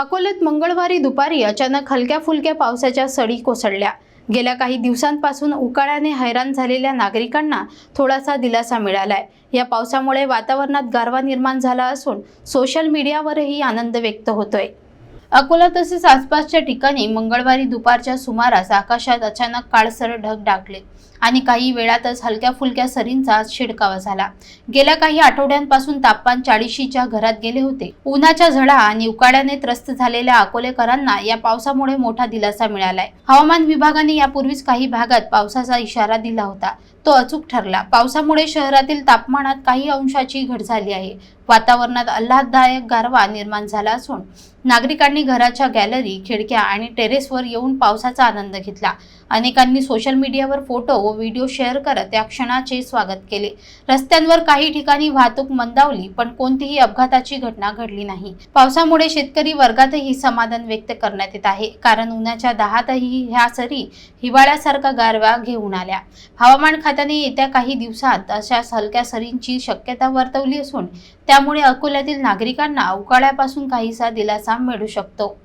अकोल्यात मंगळवारी दुपारी अचानक हलक्या फुलक्या पावसाच्या सडी कोसळल्या. गेल्या काही दिवसांपासून उकाळ्याने हैराण झालेल्या नागरिकांना थोडासा दिलासा मिळालाय. या पावसामुळे वातावरणात गारवा निर्माण झाला असून सोशल मीडियावरही आनंद व्यक्त होतोय. अकोला तसेच आसपासच्या ठिकाणी मंगळवारी दुपारच्या सुमारास आकाशात अचानक काळसर ढग डाकले आणि काही वेळातच हलक्या फुलक्या सरींचा शिडकावा झाला. गेल्या काही आठवड्यांपासून तापमान चाळीशीच्या घरात गेले होते. उन्हाच्या झळा आणि उकाड्याने त्रस्त झालेल्या अकोलेकरांना या पावसामुळे मोठा दिलासा मिळालाय. हवामान विभागाने यापूर्वीच काही भागात पावसाचा इशारा दिला होता. तो अचूक ठरला. पावसामुळे शहरातील तापमानात काही अंशाची घट झाली आहे. वातावरणात आल्हाददायक गारवा निर्माण झाला असून नागरिकांनी घराच्या गॅलरी खिडक्या आणि टेरेसवर येऊन पावसाचा आनंद घेतला. अनेकांनी सोशल मीडियावर फोटो व व्हिडिओ शेअर करत या क्षणाचे स्वागत केले. रस्त्यांवर काही ठिकाणी वाहतूक मंदावली पण कोणतीही अपघाताची घटना घडली नाही. पावसामुळे शेतकरी वर्गातही समाधान व्यक्त करण्यात येत आहे. कारण उन्हाच्या दहातही ह्या सरी हिवाळ्यासारखा गारवा घेऊन आल्या. हवामान खात्याने येत्या काही दिवसात अशा हलक्या सरींची शक्यता वर्तवली असून त्यामुळे अकोल्यातील नागरिकांना उकाळ्यापासून काहीसा दिलासा मिळू शकतो.